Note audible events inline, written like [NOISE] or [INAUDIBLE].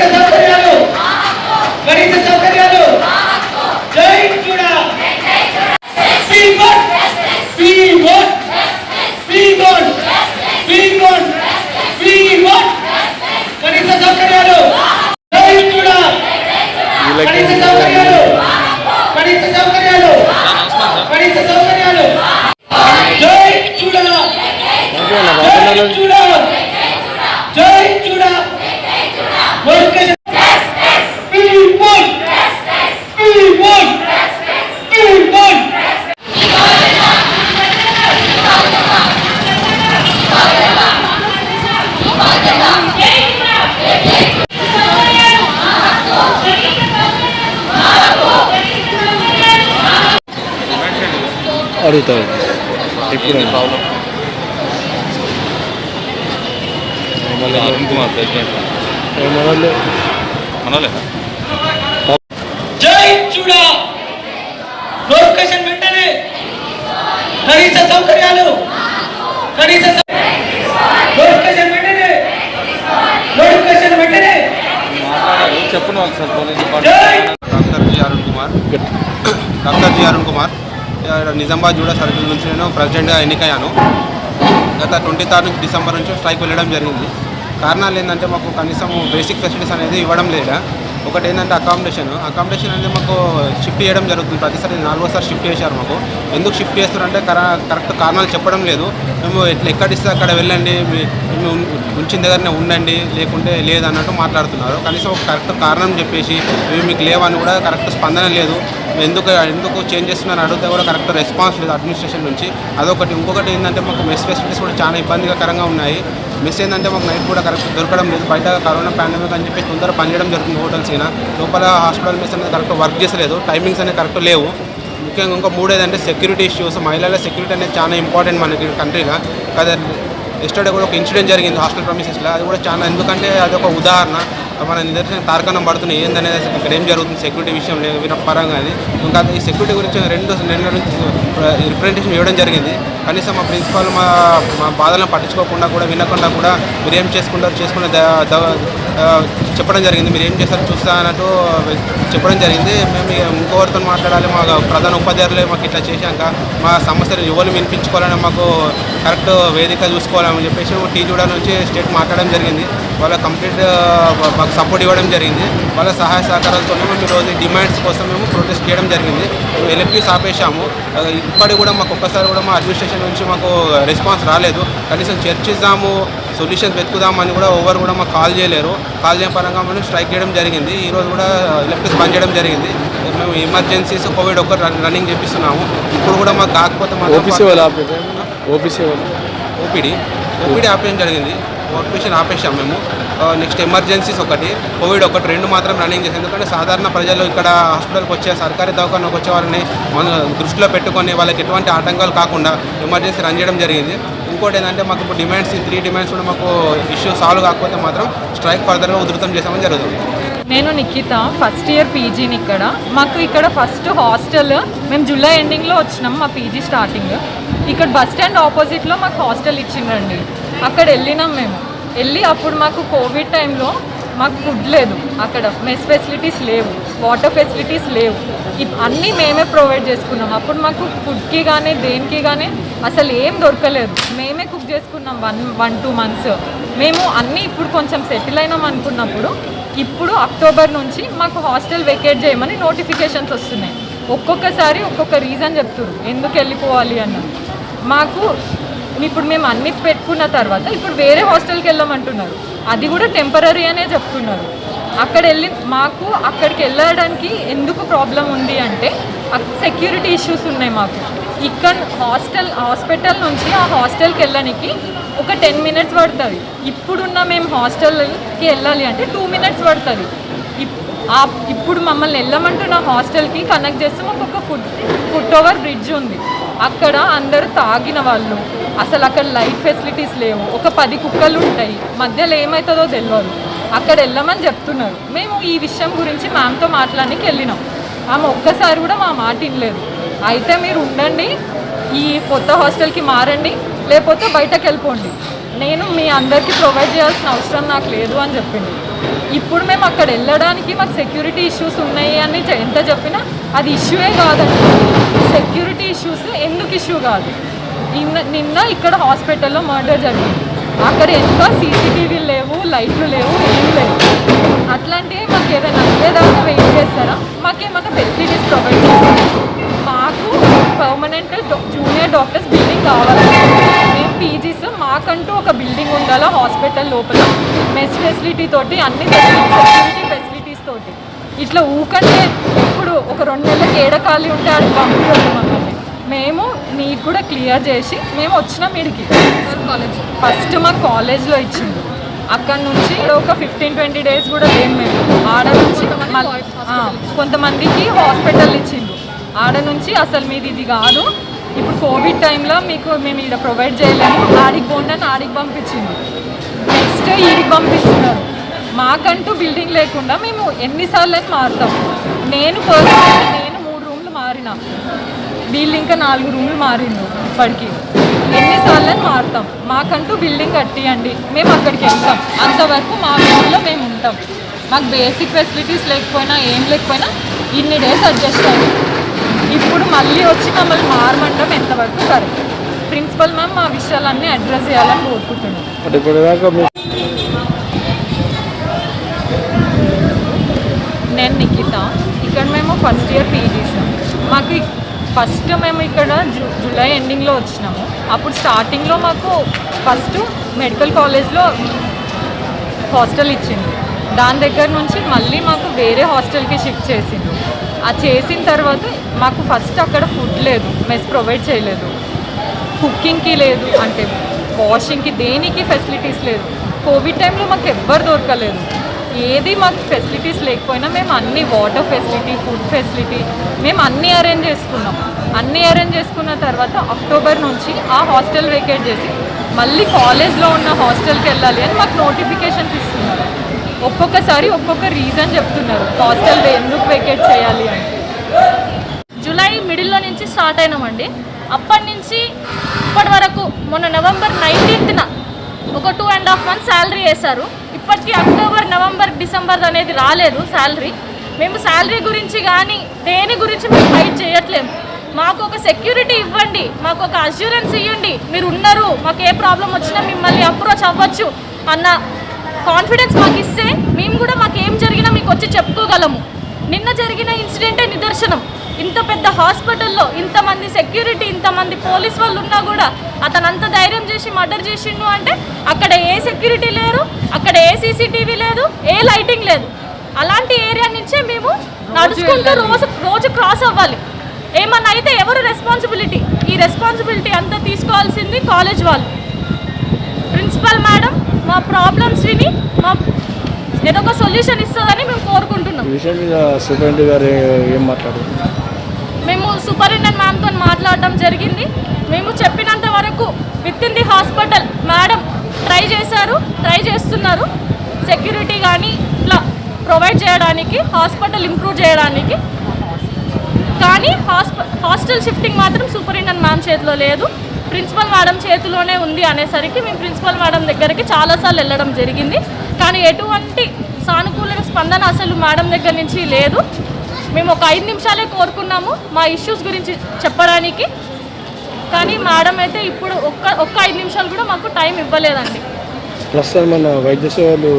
Take [LAUGHS] another అడుగుతాడు ఇప్పుడు. Arun Kumar president. ఏమన్నా అనలే జై చూడా. లొకేషన్ వెంటనే. కనీస సౌకర్యాలు. కనీస లొకేషన్ వెంటనే. లొకేషన్ వెంటనే. చెప్పు ఒకసారి పోలీస్ జై doctor G Arun Kumar. Doctor G Arun Kumar. Nizamabad JUDA circle నుంచి నేను ప్రెసిడెంట్గా ఎన్నికయ్యాను. గత ట్వంటీ థర్డ్ డిసెంబర్ నుంచి స్ట్రైక్ వెళ్ళడం జరిగింది. కారణాలు ఏంటంటే మాకు కనీసం బేసిక్ ఫెసిలిటీస్ అనేది ఇవ్వడం లేదా ఒకటి ఏంటంటే అకామిడేషన్ అకామిడేషన్ అనేది మాకు షిఫ్ట్ చేయడం జరుగుతుంది. ప్రతిసారి నాలుగోసారి షిఫ్ట్ చేశారు మాకు. ఎందుకు షిఫ్ట్ చేస్తున్నారంటే కరెక్ట్ కారణాలు చెప్పడం లేదు. మేము ఎట్లా ఎక్కడిస్తే అక్కడ వెళ్ళండి మేము ఉంచిన దగ్గరనే ఉండండి లేకుంటే లేదన్నట్టు మాట్లాడుతున్నారు. కనీసం ఒక కరెక్ట్ కారణం చెప్పేసి ఇవి మీకు లేవని కూడా కరెక్ట్ స్పందన లేదు. ఎందుకు ఎందుకు చేంజ్ చేస్తున్నారని అడిగితే కూడా కరెక్ట్ రెస్పాన్స్ లేదు అడ్మినిస్ట్రేషన్ నుంచి. అదొకటి. ఇంకొకటి ఏంటంటే మాకు మెస్ ఫెసిలిటీస్ కూడా చాలా ఇబ్బందికరంగా ఉన్నాయి. మెస్ ఏంటంటే మాకు నైట్ కూడా కరెక్ట్ దొరకడం లేదు. బయట కరోనా పాండమిక్ అని చెప్పి తొందరగా పనిచేయడం జరుగుతుంది హోటల్స్ అయినా. లోపల హాస్పిటల్ మెస్ అనేది కరెక్ట్ వర్క్ చేసలేదు టైమింగ్స్ అనేవి కరెక్ట్ లేవు. ముఖ్యంగా ఇంకా మూడేదంటే సెక్యూరిటీ ఇష్యూస్ మహిళల సెక్యూరిటీ అనేది చాలా ఇంపార్టెంట్ మనకి కంట్రీలో కదా ఎస్టర్డే కూడా ఒక ఇన్సిడెంట్ జరిగింది హాస్టల్ ప్రమిసెస్లో అది కూడా చాలా ఎందుకంటే అది ఒక ఉదాహరణ. మన నిదర్శనం తార్కాణం పడుతున్నాయి ఏందనేది అసలు ఇక్కడ ఏం జరుగుతుంది? సెక్యూరిటీ విషయం లేదు విన పరంగా అది. ఇంకా ఈ సెక్యూరిటీ గురించి రెండు రెండు రిప్రజెంటేషన్ ఇవ్వడం జరిగింది. కనీసం మా ప్రిన్సిపాల్ మా మా బాధలను పట్టించుకోకుండా కూడా వినకుండా కూడా మీరు ఏం చేసుకుంటారు? చేసుకునే చెప్పడం జరిగింది. మీరు ఏం చేస్తారు చూస్తా అన్నట్టు చెప్పడం జరిగింది. మేము ఇక ఇంకోరితో మాట్లాడాలి. మా ప్రధాన ఉపాధ్యాయులు మాకు ఇట్లా చేశాక మా సమస్యలు ఎవరు వినిపించుకోవాలని మాకు కరెక్ట్ వేదిక చూసుకోవాలని చెప్పేసి టీ జూడా నుంచి స్టేట్ మాట్లాడడం జరిగింది. వాళ్ళ కంప్లీట్ మాకు సపోర్ట్ ఇవ్వడం జరిగింది. వాళ్ళ సహాయ సహకారాలతో మేము ఈరోజు డిమాండ్స్ కోసం మేము ప్రొటెస్ట్ చేయడం జరిగింది. మేము ఎల్ఎఫ్టీస్ ఆపేశాము ఇప్పటికి కూడా మాకు ఒక్కసారి కూడా మా అడ్మినిస్ట్రేషన్ నుంచి మాకు రెస్పాన్స్ రాలేదు. కనీసం చర్చిద్దాము సొల్యూషన్స్ వెతుకుదామని కూడా ఎవరు కూడా మాకు కాల్ చేయలేరు. కాల్ చేయడం పరంగా మనం స్ట్రైక్ చేయడం జరిగింది. ఈ రోజు కూడా ఎలక్ట్రిక్ బంద్ చేయడం జరిగింది. మేము ఎమర్జెన్సీస్ కోవిడ్ ఒక్కటి రన్- రన్నింగ్ చేపిస్తున్నాము. ఇప్పుడు కూడా మాకు కాకపోతే ఓపీడీ? ఓపీడీ ఆపేయడం జరిగింది. ఓపీషన్ ఆపేసాం మేము. నెక్స్ట్ ఎమర్జెన్సీస్ ఒకటి కోవిడ్ ఒకటి రెండు మాత్రం రన్నింగ్ చేసి ఎందుకంటే సాధారణ ప్రజలు ఇక్కడ హాస్పిటల్కి వచ్చే సర్కారీ దవాఖానకు వచ్చే వారిని మన దృష్టిలో పెట్టుకొని వాళ్ళకి ఎటువంటి ఆటంకాలు కాకుండా ఎమర్జెన్సీ రన్ చేయడం జరిగింది. ఇంకోటి ఏంటంటే మాకు ఇప్పుడు డిమాండ్స్ త్రీ డిమాండ్స్ కూడా మాకు ఇష్యూ సాల్వ్ కాకపోతే మాత్రం స్ట్రైక్ ఫర్దర్గా ఉధృతం చేసామని జరుగుతుంది. నేను నిఖిత ఫస్ట్ ఇయర్ పీజీని ఇక్కడ. మాకు ఇక్కడ ఫస్ట్ హాస్టల్ మేము జూలై ఎండింగ్లో వచ్చినాం మా పీజీ స్టార్టింగ్ ఇక్కడ బస్ స్టాండ్ ఆపోజిట్లో మాకు హాస్టల్ ఇచ్చిండ్రండి. అక్కడ వెళ్ళినాం మేము. వెళ్ళి అప్పుడు మాకు కోవిడ్ టైంలో మాకు ఫుడ్ లేదు అక్కడ. మెస్ ఫెసిలిటీస్ లేవు. వాటర్ ఫెసిలిటీస్ లేవు. ఇప్- అన్నీ మేమే ప్రొవైడ్ చేసుకున్నాం. అప్పుడు మాకు ఫుడ్కి కానీ దేనికి కానీ అసలు ఏం దొరకలేదు. మేమే కుక్ చేసుకున్నాం వన్ వన్ టూ మంత్స్ మేము అన్నీ ఇప్పుడు కొంచెం సెటిల్ అయినాం అనుకున్నప్పుడు ఇప్పుడు అక్టోబర్ నుంచి మాకు హాస్టల్ వెకేట్ చేయమని నోటిఫికేషన్స్ వస్తున్నాయి. ఒక్కొక్కసారి ఒక్కొక్క రీజన్ చెప్తున్నారు ఎందుకు వెళ్ళిపోవాలి అన్న. మాకు ఇప్పుడు మేము అన్ని పెట్టుకున్న తర్వాత ఇప్పుడు వేరే హాస్టల్కి వెళ్ళమంటున్నారు. అది కూడా టెంపరీ అనే చెప్తున్నారు. అక్కడ వెళ్ళి మాకు అక్కడికి వెళ్ళడానికి ఎందుకు ప్రాబ్లం ఉంది అంటే సెక్యూరిటీ ఇష్యూస్ ఉన్నాయి మాకు. ఇక్కడ హాస్టల్ హాస్పిటల్ నుంచి ఆ హాస్టల్కి వెళ్ళడానికి ఒక టెన్ మినిట్స్ పడుతుంది. ఇప్పుడున్న మేము హాస్టల్కి వెళ్ళాలి అంటే టూ మినిట్స్ పడుతుంది. ఇప్- ఇప్పుడు మమ్మల్ని వెళ్ళమంటున్న హాస్టల్కి కనెక్ట్ చేస్తే మాకు ఒక ఫుడ్ ఫుట్ ఓవర్ బ్రిడ్జ్ ఉంది. అక్కడ అందరూ తాగిన వాళ్ళు అసలు అక్కడ లైట్ ఫెసిలిటీస్ లేవు. ఒక పది కుక్కలు ఉంటాయి. మధ్యలో ఏమవుతుందో తెలియదు అక్కడ వెళ్ళమని చెప్తున్నారు. మేము ఈ విషయం గురించి మ్యామ్తో మాట్లాడడానికి వెళ్ళినాం. ఆమె ఒక్కసారి కూడా మా మాట వినలేదు. అయితే మీరు ఉండండి. ఈ కొత్త హాస్టల్కి మారండి. లేకపోతే బయటకు వెళ్ళిపోండి. నేను మీ అందరికీ ప్రొవైడ్ చేయాల్సిన అవసరం నాకు లేదు అని చెప్పింది. ఇప్పుడు మేము అక్కడ వెళ్ళడానికి మాకు సెక్యూరిటీ ఇష్యూస్ ఉన్నాయి అని ఎంత చెప్పినా అది ఇష్యూయే కాదండి. సెక్యూరిటీ ఇష్యూస్ ఎందుకు ఇష్యూ కాదు. నిన్న నిన్న ఇక్కడ హాస్పిటల్లో మర్డర్ జరిగింది. అక్కడ ఎంత సీసీటీవీలు లేవు లైట్లు లేవు ఏం లేవు. అట్లాంటివి మాకు ఏదైనా అందేదాకా వెయిట్ చేస్తారా? మాకేమైనా ఫెసిలిటీస్ ప్రొవైడ్ చేస్తారా? మాకు పర్మనెంట్ జూనియర్ డాక్టర్స్ బిల్డింగ్ కావాలి. మేము పీజీస్ మాకంటూ ఒక బిల్డింగ్ ఉండాలా హాస్పిటల్ లోపల? మెస్ ఫెసిలిటీ తోటి అన్ని సెక్యూరిటీ ఫెసిలిటీస్ తోటి. ఇట్లా ఊకంటే ఇప్పుడు ఒక రెండు నెలలకి ఏడకాలి ఉంటే అది పంపించదు మమ్మల్ని. మేము నీట్ కూడా క్లియర్ చేసి మేము వచ్చినాం మీడికి కాలేజ్ ఫస్ట్ మా కాలేజ్లో ఇచ్చింది అక్కడ నుంచి ఒక ఫిఫ్టీన్ ట్వంటీ డేస్ కూడా లేము మేము. ఆడ నుంచి మళ్ళీ కొంతమందికి హాస్పిటల్ ఇచ్చిండు. ఆడ నుంచి అసలు మీది ఇది కాదు. ఇప్పుడు కోవిడ్ టైంలో మీకు మేము ఇక్కడ ప్రొవైడ్ చేయలేము. ఆడికి పోండి అని ఆడికి పంపించింది నెక్స్ట్ ఈడికి పంపిస్తున్నారు. మాకంటూ బిల్డింగ్ లేకుండా మేము ఎన్నిసార్లు అని మారుతాం. నేను పర్సనల్ నేను మూడు రూమ్లు మారినా. వీళ్ళు ఇంకా నాలుగు రూమ్లు మారిండు ఇప్పటికి. ఎన్నిసార్లు అని మారుతాం. మాకంటూ బిల్డింగ్ కట్టియండి. మేము అక్కడికి వెళ్తాం. అంతవరకు మా రూమ్లో మేము ఉంటాం. మాకు బేసిక్ ఫెసిలిటీస్ లేకపోయినా ఏం లేకపోయినా ఇన్ని డేస్ అడ్జస్ట్ అయ్యాం. ఇప్పుడు మళ్ళీ వచ్చి మమ్మల్ని మారమంటాం ఎంతవరకు కరెక్ట్. ప్రిన్సిపల్ మ్యామ్ మా విషయాలన్నీ అడ్రస్ చేయాలని కోరుకుంటున్నాం. నేను నిఖిత. ఇక్కడ మేము ఫస్ట్ ఇయర్ పీజీ సార్. మాకు ఫస్ట్ మేము ఇక్కడ జూ జూలై ఎండింగ్లో వచ్చినాము. అప్పుడు స్టార్టింగ్లో మాకు ఫస్ట్ మెడికల్ కాలేజ్లో హాస్టల్ ఇచ్చింది దాని దగ్గర నుంచి మళ్ళీ మాకు వేరే హాస్టల్కి షిఫ్ట్ చేసింది ఆ చేసిన తర్వాత మాకు ఫస్ట్ అక్కడ ఫుడ్ లేదు మెస్ ప్రొవైడ్ చేయలేదు. కుకింగ్కి లేదు అంటే వాషింగ్కి దేనికి ఫెసిలిటీస్ లేదు. కోవిడ్ టైంలో మాకు ఎవ్వరు దొరకలేదు. ఏది మాకు ఫెసిలిటీస్ లేకపోయినా మేము అన్ని వాటర్ ఫెసిలిటీ ఫుడ్ ఫెసిలిటీ మేము అన్నీ అరేంజ్ చేసుకున్నాం. అన్నీ అరేంజ్ చేసుకున్న తర్వాత అక్టోబర్ నుంచి ఆ హాస్టల్ వేకేట్ చేసి మళ్ళీ కాలేజ్లో ఉన్న హాస్టల్కి వెళ్ళాలి అని మాకు నోటిఫికేషన్స్ ఇస్తున్నారు. ఒక్కొక్కసారి ఒక్కొక్క రీజన్ చెప్తున్నారు. హాస్టల్ ఎందుకు వేకేట్ చేయాలి అని. జూలై మిడిల్లో నుంచి స్టార్ట్ అయినామండి. అప్పటి నుంచి ఇప్పటి వరకు మొన్న నవంబర్ నైన్టీన్త్న ఒక two and half month salary వేశారు. ఇప్పటికీ అక్టోబర్ నవంబర్ డిసెంబర్ అనేది రాలేదు శాలరీ. మేము శాలరీ గురించి కానీ దేని గురించి మేము ఫైట్ చేయట్లేము మాకు ఒక సెక్యూరిటీ ఇవ్వండి మాకు ఒక అష్యూరెన్స్ ఇవ్వండి మీరు ఉన్నారు మాకు ఏ ప్రాబ్లం వచ్చినా మిమ్మల్ని అప్రోచ్ అవ్వచ్చు అన్న కాన్ఫిడెన్స్ మాకు ఇస్తే మేము కూడా మాకు ఏం జరిగినా మీకు వచ్చి చెప్పుకోగలము. నిన్న జరిగిన ఇన్సిడెంటే నిదర్శనం. ఇంత పెద్ద హాస్పిటల్లో ఇంతమంది సెక్యూరిటీ ఇంతమంది పోలీస్ వాళ్ళు ఉన్నా కూడా అతను అంత ధైర్యం చేసి మర్డర్ చేసిండు అంటే అక్కడ ఏ సెక్యూరిటీ లేరు అక్కడ ఏ సీసీటీవీ లేదు ఏ లైటింగ్ లేదు. అలాంటి ఏరియా నుంచే మేము నడుచుకుంటూ రోజు రోజు క్రాస్ అవ్వాలి. ఏమన్నా అయితే ఎవరు రెస్పాన్సిబిలిటీ ఈ రెస్పాన్సిబిలిటీ అంతా తీసుకోవాల్సింది కాలేజ్ వాళ్ళు. ప్రిన్సిపల్ మేడం మా ప్రాబ్లమ్స్ విని మా ఏదో ఒక సొల్యూషన్ ఇస్తుందని మేము కోరుకుంటున్నాం. విషయం మీద గారు ఏ- సూపరింటెండెంట్ మ్యామ్తో మాట్లాడడం జరిగింది. మేము చెప్పినంత వరకు with in the hospital madam try చేశారు ట్రై చేస్తున్నారు. సెక్యూరిటీ కానీ ఇట్లా ప్రొవైడ్ చేయడానికి హాస్పిటల్ ఇంప్రూవ్ చేయడానికి. కానీ హాస్ప హాస్టల్ షిఫ్టింగ్ మాత్రం సూపరింటెండెంట్ మ్యామ్ చేతిలో లేదు. ప్రిన్సిపల్ మేడం చేతిలోనే ఉంది అనేసరికి మేము ప్రిన్సిపల్ మేడం దగ్గరికి చాలాసార్లు వెళ్ళడం జరిగింది. కానీ ఎటువంటి సానుకూల స్పందన అసలు మేడం దగ్గర నుంచి లేదు. మేము ఒక ఐదు నిమిషాలే కోరుకున్నాము మా ఇష్యూస్ గురించి చెప్పడానికి. కానీ మేడం అయితే ఇప్పుడు ఒక్క ఒక్క ఐదు నిమిషాలు కూడా మాకు టైం ఇవ్వలేదండి. ప్రస్తుతం మన వైద్య సేవలు